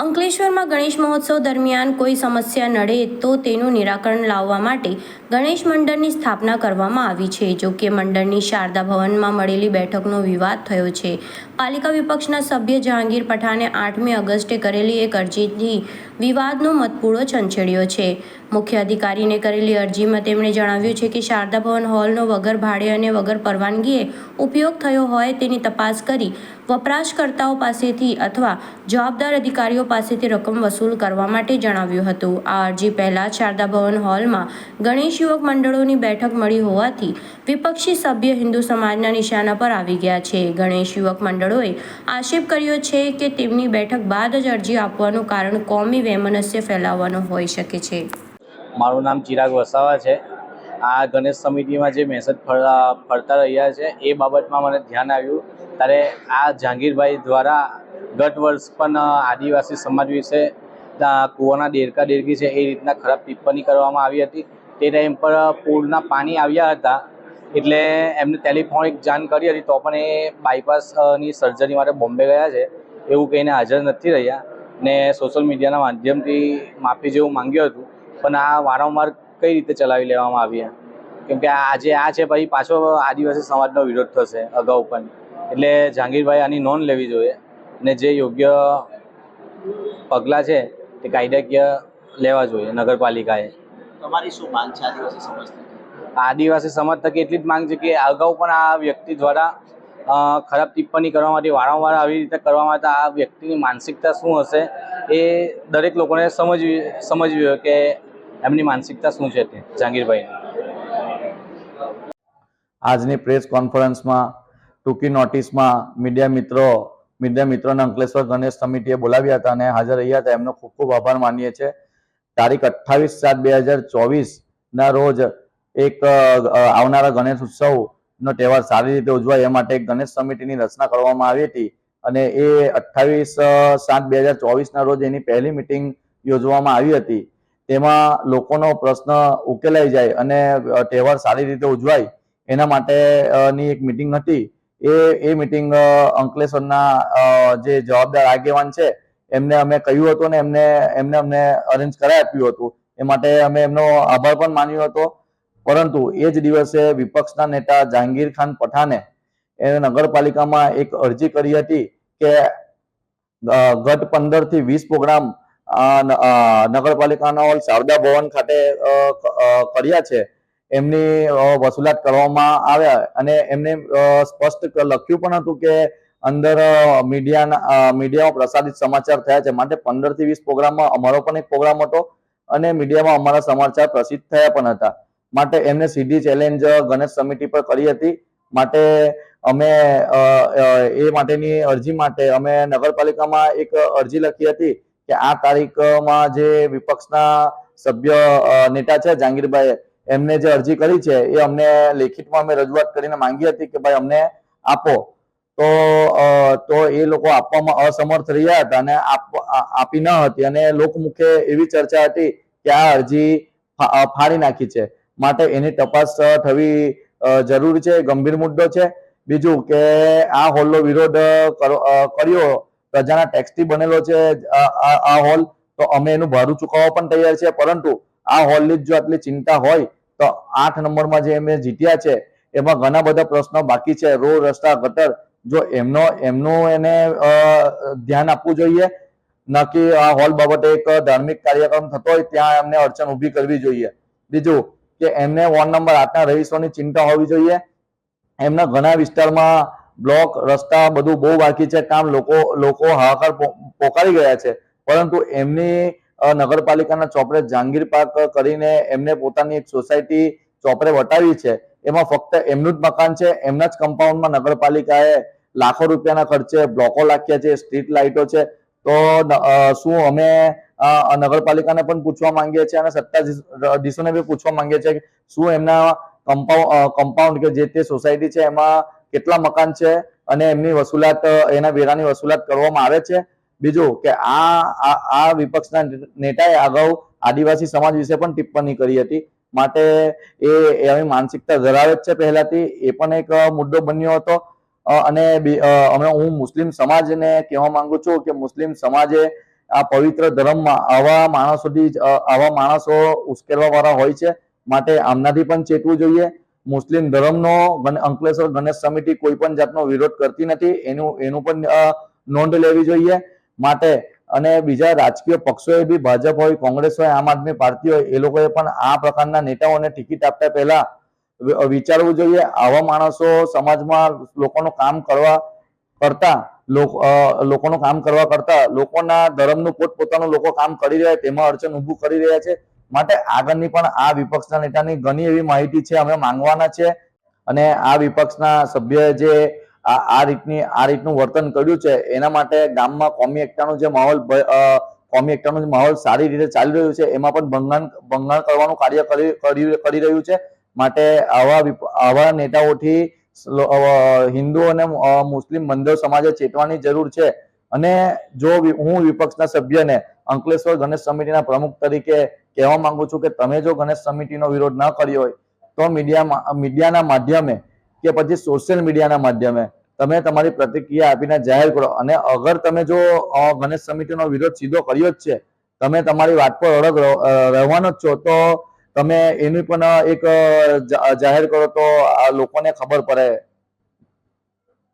અંકલેશ્વરમાં ગણેશ મહોત્સવ દરમિયાન કોઈ સમસ્યા નડે તો તેનું નિરાકરણ લાવવા માટે ગણેશ મંડળની સ્થાપના કરવામાં આવી છે. જો કે મંડળની શારદા ભવનમાં મળેલી બેઠકનો વિવાદ થયો છે. પાલિકા વિપક્ષના સભ્ય જહાંગીર પઠાણે આઠમી ઓગસ્ટે કરેલી એક અરજીથી વિવાદનો મતપૂળો છંછેડ્યો છે. મુખ્ય અધિકારીને કરેલી અરજીમાં તેમણે જણાવ્યું છે કે શારદા ભવન હોલનો વગર ભાડે અને વગર પરવાનગીએ ઉપયોગ થયો હોય તેની તપાસ કરી વપરાશકર્તાઓ પાસેથી અથવા જવાબદાર અધિકારીઓ પાસેથી રકમ વસૂલ કરવા માટે જણાવ્યું હતું. આ અરજી પહેલા શારદા ભવન હોલમાં ગણેશ યુવક મંડળોની બેઠક મળી હોવાથી વિપક્ષી સભ્ય હિન્દુ સમાજના નિશાના પર આવી ગયા છે. ગણેશ યુવક મંડળોએ આક્ષેપ કર્યો છે કે તેમની બેઠક બાદ જ અરજી આપવાનું કારણ કોમી વૈમનસ્ય ફેલાવવાનો હોઈ શકે છે. મારું નામ ચિરાગ વસાવા છે. આ ગણેશ સમિતિમાં જે મેસેજ ફરતા રહ્યા છે, એ બાબતમાં મને ધ્યાન આવ્યું. ત્યારે આ જહાંગીરભાઈ દ્વારા ગત વર્ષ પણ આદિવાસી સમાજ વિશે કૂવાના દેડકા દેડકી છે એ રીતના ખરાબ ટિપ્પણી કરવામાં આવી હતી. તે ટાઈમ પર પૂરના પાણી આવ્યા હતા. એટલે એમને ટેલિફોનિક જાણ કરી હતી તો પણ એ બાયપાસની સર્જરી માટે બોમ્બે ગયા છે. એવું કહીને હાજર નથી રહ્યા ને સોશિયલ મીડિયાના માધ્યમથી માફી જેવું માંગ્યું હતું. પણ આ વારંવાર કઈ રીતે ચલાવી લેવામાં આવ્યા? કેમકે આજે આ છે પછી પાછો આદિવાસી સમાજનો વિરોધ થશે અગાઉ પણ. એટલે જહાંગીરભાઈ આની નોંધ લેવી જોઈએ અને જે યોગ્ય પગલાં છે તે કાયદાકીય લેવા જોઈએ નગરપાલિકાએ તમારી શું માંગ છે આદિવાસી સમાજ? આદિવાસી સમાજ તકે એટલી જ માંગ છે કે અગાઉ પણ આ વ્યક્તિ દ્વારા ખરાબ ટિપ્પણી કરવા માટે વારંવાર આવી રીતે કરવા માટે આ વ્યક્તિની માનસિકતા શું હશે એ દરેક લોકોને સમજવી સમજવી હોય કે એમની માનસિકતા શું છે તે જહાંગીરભાઈની આજની પ્રેસ કોન્ફરન્સમાં ટૂંકી નોટિસમાં મીડિયા મિત્રો, મીડિયા મિત્રોને અંકલેશ્વર ગણેશ સમિતિએ બોલાવ્યા હતા અને હાજર રહ્યા હતા. એમનો ખૂબ ખૂબ આભાર માનીએ છીએ. તારીખ અઠ્ઠાવીસ સાત બે હજાર ચોવીસના રોજ એક આવનારા ગણેશ ઉત્સવનો તહેવાર સારી રીતે ઉજવાય એ માટે એક ગણેશ સમિતિની રચના કરવામાં આવી હતી અને એ અઠ્ઠાવીસ સાત બે હજાર ચોવીસના રોજ એની પહેલી મિટિંગ યોજવામાં આવી હતી. તેમાં લોકોનો પ્રશ્ન ઉકેલાઈ જાય અને તહેવાર સારી રીતે ઉજવાય એના માટેની એક મિટિંગ હતી. એ એ મિટિંગ અંકલેશ્વરના જે જવાબદાર આગેવાન છે, એમને અમે કહ્યું હતું ને એમને એમને અમને અરેન્જ કરાવી આપ્યું હતું. એ માટે અમે એમનો આભાર પણ માન્યો હતો. પરંતુ એ જ દિવસે વિપક્ષના નેતા જહાંગીર ખાન પઠાને એ નગરપાલિકામાં એક અરજી કરી હતી કે ગત પંદરથી વીસ પ્રોગ્રામ નગરપાલિકાના હોલ શારદા ભવન ખાતે કર્યા છે. એમની વસૂલાત કરવામાં આવ્યા અને એમને સ્પષ્ટ લખ્યું પણ હતું કે અંદર મીડિયાના મીડિયામાં પ્રસારિત સમાચાર થયા છે. માટે પંદરથી વીસ પ્રોગ્રામમાં અમારો પણ એક પ્રોગ્રામ હતો અને મીડિયામાં અમારા સમાચાર પ્રસિદ્ધ થયા પણ હતા. માટે એમને સીધી ચેલેન્જ ગણેશ સમિતિ પર કરી હતી. માટે અમે એ માટેની અરજી માટે અમે નગરપાલિકામાં એક અરજી લખી હતી કે આ તારીખમાં જે વિપક્ષના સભ્ય નેતા છે જહાંગીરભાઈ એમને જે અરજી કરી છે, એ અમને લેખિતમાં અમે રજૂઆત કરીને માંગી હતી કે ભાઈ અમને આપો. તો તો એ લોકો આપવામાં અસમર્થ રહ્યા હતા અને આપ- ન હતી અને લોકમુખે એવી ચર્ચા હતી કે આ અરજી ફાડી નાખી છે. માટે એની તપાસ થવી જરૂર છે, ગંભીર મુદ્દો છે. બીજું કે આ હોલનો વિરોધ કરો- કર્યો, પ્રજાના ટેક્સથી બનેલો છે આ- હોલ, તો અમે એનું ભાડું ચૂકવવા પણ તૈયાર છે પરંતુ આ હોલની જો આટલી ચિંતા હોય તો આઠ નંબરમાં જે એમને જીત્યા છે, એમાં ઘણા બધા પ્રશ્નો બાકી છે. રોડ રસ્તા, ગટર, જો એમનો, એમનું એને ધ્યાન આપવું જોઈએ. ન આ હોલ બાબતે એક ધાર્મિક કાર્યક્રમ થતો હોય, ત્યાં એમને અડચણ ઊભી કરવી જોઈએ. બીજું કે એમને વોર્ડ નંબર આઠના રહીશોની ચિંતા હોવી જોઈએ. એમના ઘણા વિસ્તારમાં બ્લોક, રસ્તા બધું બહુ બાકી છે. કામ લોકો લોકો હાહાકાર પોકારી ગયા છે. પરંતુ એમની નગરપાલિકાના ચોપડે જહાંગીર પાર્ક કરીને એમને પોતાની એક સોસાયટી ચોપડે વટાવી છે. એમાં ફક્ત એમનું જ મકાન છે, એમના જ કમ્પાઉન્ડમાં નગરપાલિકાએ લાખો રૂપિયાના ખર્ચે બ્લોકો લાગ્યા છે, સ્ટ્રીટ લાઇટો છે. તો શું અમે નગરપાલિકાને પણ પૂછવા માંગીએ છીએ અને સત્તાધીશોને બી પૂછવા માંગીએ છીએ કે શું એમના કમ્પાઉન્ડ કમ્પાઉન્ડ કે જે તે સોસાયટી છે એમાં કેટલા મકાન છે અને એમની વસૂલાત, એના વેરાની વસૂલાત કરવામાં આવે છે? બીજું કે આ, આ- વિપક્ષના નેતાએ અગાઉ આદિવાસી સમાજ વિશે પણ ટિપ્પણી કરી હતી. માટે એ એવી માનસિકતા ધરાવે જ છે પહેલાથી. એ પણ એક મુદ્દો બન્યો હતો. અને હમણાં હું મુસ્લિમ સમાજને કહેવા માંગુ છું કે મુસ્લિમ સમાજે આ પવિત્ર ધર્મમાં આવા માણસોથી આવા માણસો ઉશ્કેરવા વાળા હોય છે. માટે આમનાથી પણ ચેતવું જોઈએ. મુસ્લિમ ધર્મનો અંકલેશ્વર ગણેશ સમિતિ કોઈ પણ જાતનો વિરોધ કરતી નથી. એનું એનું પણ નોંધ લેવી જોઈએ. માટે અને બીજા રાજકીય પક્ષોએ બી ભાજપ હોય, કોંગ્રેસ હોય, આમ આદમી પાર્ટી હોય, એ લોકોએ પણ આ પ્રકારના નેતાઓને ટિકિટ આપતા પહેલા વિચારવું જોઈએ. આવા માણસો સમાજમાં લોકોનું કામ કરવા કરતા, લોકો લોકોનું કામ કરવા કરતા, લોકોના ધર્મનું પોતપોતાનું લોકો કામ કરી રહ્યા તેમાં અડચણ ઊભું કરી રહ્યા છે. માટે આગળની પણ આ વિપક્ષના નેતાની ઘણી એવી માહિતી છે, અમે માંગવાના છે. અને આ વિપક્ષના સભ્ય જે આ આ રીતની, આ રીતનું વર્તન કર્યું છે. એના માટે ગામમાં કોમી એકતાનો જે માહોલ કોમી એકતાનો જે માહોલ સારી રીતે ચાલી રહ્યું છે, એમાં પણ ભંગાણ ભંગાણ કરવાનું કાર્ય કરી રહ્યું છે. માટે આવા આવા નેતાઓથી હિન્દુ અને મુસ્લિમ બંને સમાજે ચેતવાની જરૂર છે. અને જો હું વિપક્ષના સભ્યને અંકલેશ્વર ગણેશ સમિતિના પ્રમુખ તરીકે કહેવા માંગુ છું કે તમે જો ગણેશ સમિતિનો વિરોધ ન કર્યો હોય, તો મીડિયામાં, મીડિયાના માધ્યમે કે પછી સોશિયલ મીડિયાના માધ્યમે તમે તમારી પ્રતિક્રિયા આપીને જાહેર કરો. અને અગર તમે જો ગણેશ સમિતિનો વિરોધ સીધો કર્યો જ છે, તમે તમારી વાત પર અડગ રહેવાનો જ છો, તો તમે એની પણ એક જાહેર કરો તો લોકોને ખબર પડે.